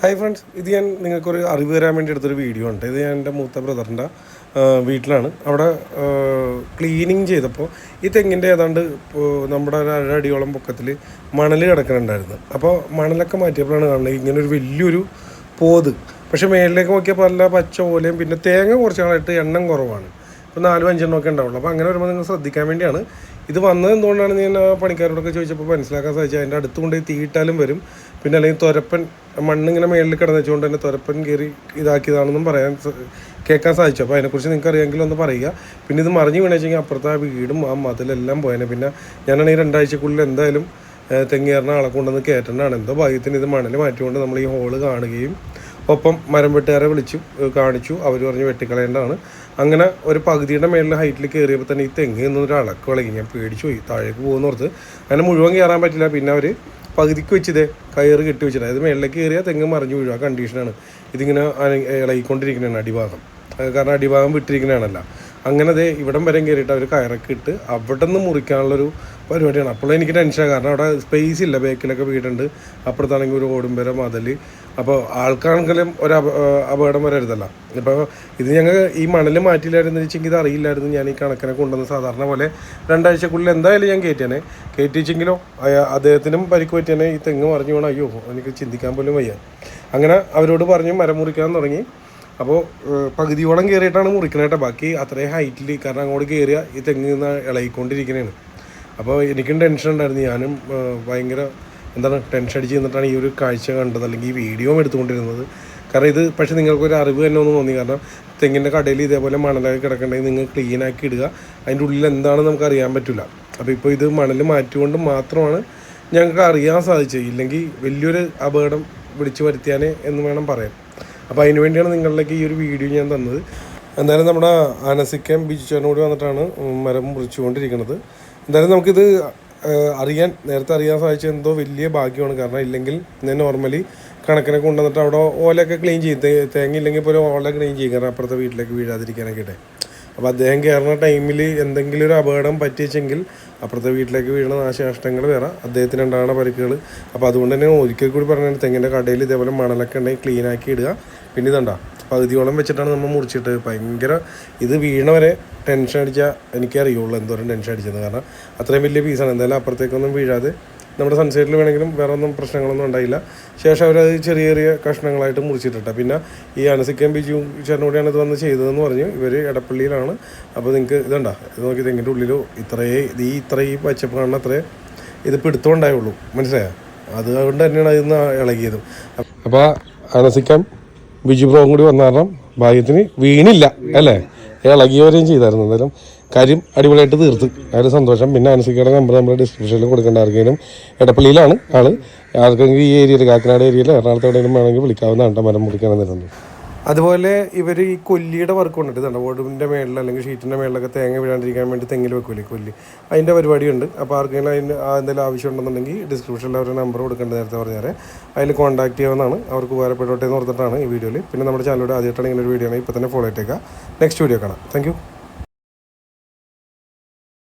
Hi friends ഇത് ഞാൻ നിങ്ങൾക്കൊരു അറിവ് തരാൻ വേണ്ടി എടുത്തൊരു വീഡിയോ ഉണ്ട് ഇത് ഞാൻ എന്റെ മൂത്ത ബ്രദറിന്റെ വീട്ടിലാണ്. അവിടെ ക്ലീനിങ് ചെയ്തപ്പോൾ ഈ തെങ്ങിന്റെ ഏതാണ്ട് നമ്മുടെ അടിയോളം പൊക്കത്തിൽ മണൽ കിടക്കുന്നുണ്ടായിരുന്നു. അപ്പോൾ മണലൊക്കെ മാറ്റിയപ്പോഴാണ് കാണുന്നത് ഇങ്ങനൊരു വലിയൊരു പോത്. പക്ഷേ മേളിലേക്ക് നോക്കിയപ്പോൾ നല്ല പച്ച ഓലയും പിന്നെ തേങ്ങ കുറച്ച് നാളായിട്ട് എണ്ണം കുറവാണ്. ഇപ്പോൾ നാലും അഞ്ചെണ്ണം ഒക്കെ ഉണ്ടാവുള്ളൂ. അപ്പോൾ അങ്ങനെ വരുമ്പോൾ നിങ്ങൾ ശ്രദ്ധിക്കാൻ വേണ്ടിയാണ്. ഇത് വന്നത് എന്തുകൊണ്ടാണ് ഞാൻ പണിക്കാരോടൊക്കെ ചോദിച്ചപ്പോൾ മനസ്സിലാക്കാൻ സാധിച്ചത് അതിന്റെ അടുത്ത് കൊണ്ടുപോയി തീയിട്ടാലും വരും. പിന്നെ അല്ലെങ്കിൽ തുരപ്പൻ മണ്ണിങ്ങനെ മേളിൽ കിടന്നു വെച്ചുകൊണ്ട് തന്നെ തുരപ്പൻ കയറി ഇതാക്കിയതാണെന്നും പറയാൻ കേൾക്കാൻ സാധിച്ചു. അപ്പോൾ അതിനെക്കുറിച്ച് നിങ്ങൾക്ക് അറിയാമെങ്കിൽ ഒന്ന് പറയുക. പിന്നെ ഇത് മറിഞ്ഞു വീണെച്ചെങ്കിൽ അപ്പുറത്തെ ആ വീടും ആ മതിലെല്ലാം പോയേനെ. പിന്നെ ഞാനാണെങ്കിൽ രണ്ടാഴ്ചക്കുള്ളിൽ എന്തായാലും തെങ്ങേറിന ആളെ കൊണ്ടുവന്ന് കയറ്റേണ്ടതാണ്. എന്തോ ഭാഗ്യത്തിന് ഇത് മണൽ മാറ്റിക്കൊണ്ട് നമ്മൾ ഈ ഹോൾ കാണുകയും ഒപ്പം മരം വെട്ടുകാരെ വിളിച്ചു കാണിച്ചു. അവർ പറഞ്ഞ് വെട്ടിക്കളയേണ്ടതാണ്. അങ്ങനെ ഒരു പകുതിയുടെ മേളിൽ ഹൈറ്റിൽ കയറിയപ്പോൾ തന്നെ ഈ തെങ്ങ് നിന്നൊരു അളക്ക് വിളകി. ഞാൻ പേടിച്ചു പോയി. താഴേക്ക് പോകുന്നോർത്ത് അങ്ങനെ മുഴുവൻ കയറാൻ പറ്റില്ല. പിന്നെ അവർ പകുതിക്ക് വെച്ചതേ കയറ് കെട്ടി വെച്ചിട്ട് അതായത് മേളിലേക്ക് കയറിയാൽ തെങ്ങ് മറിഞ്ഞു വീഴും. ആ കണ്ടീഷനാണ് ഇതിങ്ങനെ ഇളകിക്കൊണ്ടിരിക്കുന്നതാണ് അടിഭാഗം. കാരണം അടിഭാഗം വിട്ടിരിക്കുന്നതാണല്ലോ. അങ്ങനെ ദേ ഇവിടം വരെ കയറിയിട്ട് അവർ കയറൊക്കെ ഇട്ട് അവിടെ നിന്ന് മുറിക്കാനുള്ളൊരു പരിപാടിയാണ്. അപ്പോൾ എനിക്ക് ടെൻഷനാണ് കാരണം അവിടെ സ്പേസ് ഇല്ല. ബേക്കിലൊക്കെ വീടുണ്ട്. അപ്പുറത്താണെങ്കിൽ ഒരു ഓടുംബര മതൽ. അപ്പോൾ ആൾക്കാണെങ്കിലും ഒരു അപകടം വരരുതല്ല. ഇപ്പോൾ ഇത് ഞങ്ങൾ ഈ മണൽ മാറ്റിയില്ലായിരുന്നു വെച്ചെങ്കിൽ ഇത് അറിയില്ലായിരുന്നു. ഞാൻ ഈ കണക്കിനെ കൊണ്ടുവന്ന് സാധാരണ പോലെ രണ്ടാഴ്ചക്കുള്ളിൽ എന്തായാലും ഞാൻ കയറ്റിയാനെ കയറ്റിച്ചെങ്കിലോ അദ്ദേഹത്തിനും പരിക്ക് പറ്റിയാനെ. ഈ തെങ്ങ് മറിഞ്ഞു പോകണം അയ്യോ എനിക്ക് ചിന്തിക്കാൻ പോലും വയ്യ. അങ്ങനെ അവരോട് പറഞ്ഞ് മരം മുറിക്കാൻ തുടങ്ങി. അപ്പോൾ പകുതിയോളം കയറിയിട്ടാണ് മുറിക്കണേട്ടെ. ബാക്കി അത്രയും ഹൈറ്റിൽ കാരണം അങ്ങോട്ട് കയറിയ ഈ തെങ്ങിൽ നിന്ന് ഇളകിക്കൊണ്ടിരിക്കണേണ്. അപ്പോൾ എനിക്കും ടെൻഷൻ ഉണ്ടായിരുന്നു. ഞാനും ഭയങ്കര എന്താണ് ടെൻഷൻ അടിച്ച് നിന്നിട്ടാണ് ഈ ഒരു കാഴ്ച കണ്ടത് അല്ലെങ്കിൽ ഈ വീഡിയോ എടുത്തുകൊണ്ടിരുന്നത്. കാരണം ഇത് പക്ഷേ നിങ്ങൾക്കൊരു അറിവ് തന്നെ ഒന്ന് തോന്നി. കാരണം തെങ്ങിന്റെ കടയിൽ ഇതേപോലെ മണലൊക്കെ കിടക്കണമെങ്കിൽ നിങ്ങൾ ക്ലീൻ ആക്കി ഇടുക. അതിന്റെ ഉള്ളിൽ എന്താണെന്ന് നമുക്ക് അറിയാൻ പറ്റില്ല അപ്പോൾ ഇപ്പോൾ ഇത് മണൽ മാറ്റിക്കൊണ്ട് മാത്രമാണ് ഞങ്ങൾക്ക് അറിയാൻ സാധിച്ചത്. ഇല്ലെങ്കിൽ വലിയൊരു അപകടം വിളിച്ചു വരുത്തിയാനേ എന്ന് വേണം പറയാൻ. അപ്പോൾ അതിന് വേണ്ടിയാണ് നിങ്ങളിലേക്ക് ഈ ഒരു വീഡിയോ ഞാൻ തന്നത്. എന്തായാലും നമ്മുടെ അനസിക്കം ബിജുച്ചനോട് വന്നിട്ടാണ് മരം മുറിച്ചുകൊണ്ടിരിക്കുന്നത്. എന്തായാലും നമുക്കിത് അറിയാൻ നേരത്തെ അറിയാൻ സാധിച്ച എന്തോ വലിയ ഭാഗ്യമാണ്. കാരണം ഇല്ലെങ്കിൽ ഞാൻ നോർമലി കണക്കിനെ കൊണ്ടുവന്നിട്ട് അവിടെ ഓലയൊക്കെ ക്ലീൻ ചെയ്യും. തേങ്ങ ഇല്ലെങ്കിൽ പോലും ഓല ക്ലീൻ ചെയ്യും. കാരണം അപ്പുറത്തെ വീട്ടിലേക്ക് വീഴാതിരിക്കാനൊക്കെ അപ്പോൾ അദ്ദേഹം കയറുന്ന ടൈമിൽ എന്തെങ്കിലും ഒരു അപകടം പറ്റിച്ചെങ്കിൽ അപ്പുറത്തെ വീട്ടിലേക്ക് വീഴുന്ന നാശനഷ്ടങ്ങൾ വേറെ. അദ്ദേഹത്തിന് ഉണ്ടാകുന്ന പരിക്കുകൾ അപ്പോൾ അതുകൊണ്ട് തന്നെ ഒരിക്കൽ കൂടി പറഞ്ഞാൽ തെങ്ങിന്റെ കടയിൽ ഇതേപോലെ മണലൊക്കെ ഉണ്ടെങ്കിൽ ക്ലീൻ ആക്കി ഇടുക. പിന്നെ ഇതുണ്ട? പകുതിയോളം വെച്ചിട്ടാണ് നമ്മൾ മുറിച്ചിട്ട് ഭയങ്കര ഇത് വീണവരെ ടെൻഷൻ അടിച്ചാൽ എനിക്കറിയുള്ളൂ എന്തോരം ടെൻഷൻ അടിച്ചത് കാരണം അത്രയും വലിയ പീസാണ് എന്തായാലും അപ്പുറത്തേക്കൊന്നും വീഴാതെ നമ്മുടെ സൺസൈഡിൽ വേണമെങ്കിലും വേറെ ഒന്നും പ്രശ്നങ്ങളൊന്നും ഉണ്ടായില്ല. ശേഷം അവരത് ചെറിയ ചെറിയ കഷ്ണങ്ങളായിട്ട് മുറിച്ചിട്ടിട്ട. പിന്നെ ഈ അനസിക്കൻ ബിജു ചേട്ടനോടെയാണ് ഇത് വന്ന് ചെയ്തതെന്ന് പറഞ്ഞു. ഇവർ ഇടപ്പള്ളിയിലാണ് അപ്പോൾ നിങ്ങൾക്ക് ഇതുണ്ട? ഇത് നോക്കി തെങ്ങിന്റെ ഉള്ളിലോ ഇത്രയേ ഇത് ഈ ഇത്രയും പച്ചപ്പ് കാണുന്ന അത്രേ ഇത് പിടുത്തോണ്ടായുള്ളൂ മനസ്സിലായ? മനസ്സിലായോ അതുകൊണ്ട് തന്നെയാണ് അതിന്ന് ഇളകിയത്. അപ്പോൾ അനസിക്കാൻ ബിജു ബ്രോയും കൂടി വന്ന കാരണം ഭാഗ്യത്തിന് വീണില്ല അല്ലേ? ഇളകിയവരെയും ചെയ്തായിരുന്നു. എന്തായാലും കാര്യം അടിപൊളിയായിട്ട് തീർത്ത്. അതിൽ സന്തോഷം. പിന്നെ അനുസരിക്കേണ്ട നമ്പർ നമ്മൾ ഡിസ്ക്രിപ്ഷനിൽ കൊടുക്കേണ്ട ആർക്കെങ്കിലും എടപ്പള്ളിയിലാണ് ആൾ. ആർക്കെങ്കിലും ഈ ഏരിയയിൽ കാക്കനാട് ഏരിയയിൽ എറണാകുളത്ത് എവിടെയെങ്കിലും വേണമെങ്കിൽ വിളിക്കാവുന്നതാണ് മരം മുറിക്കണം തരുന്നത് അതുപോലെ ഇവർ ഈ കൊല്ലിയുടെ വർക്ക് കൊണ്ടിട്ട് ഇതാണ് ഓടിന്റെ മേളിൽ അല്ലെങ്കിൽ ഷീറ്റിന്റെ മേളിലൊക്കെ തേങ്ങ വീഴാണ്ടിരിക്കാൻ വേണ്ടി തെങ്ങിൽ വെക്കൂലേ കൊല്ലി. അതിന്റെ പരിപാടിയുണ്ട്. അപ്പോൾ ആർക്കെങ്കിലും അതിന് എന്തെങ്കിലും ആവശ്യം ഉണ്ടെന്നുണ്ടെങ്കിൽ ഡിസ്ക്രിപ്ഷനിൽ അവരുടെ നമ്പർ കൊടുക്കേണ്ടത് നേരത്തെ പറഞ്ഞാൽ അതിൽ കോൺടാക്ട് ചെയ്യാവുന്നതാണ്. അവർക്ക് ഉപകാരപ്പെട്ടോട്ടെ എന്ന് ഓർത്തിട്ടാണ് ഈ വീഡിയോയിൽ പിന്നെ നമ്മുടെ ചാനലിലൂടെ ആദ്യമായിട്ടാണ് ഇങ്ങനെ ഒരു വീഡിയോ ആണ് ഇപ്പോൾ തന്നെ ഫോളോ ഇട്ടേക്കുക നെക്സ്റ്റ് വീഡിയോ കാണാം. താങ്ക്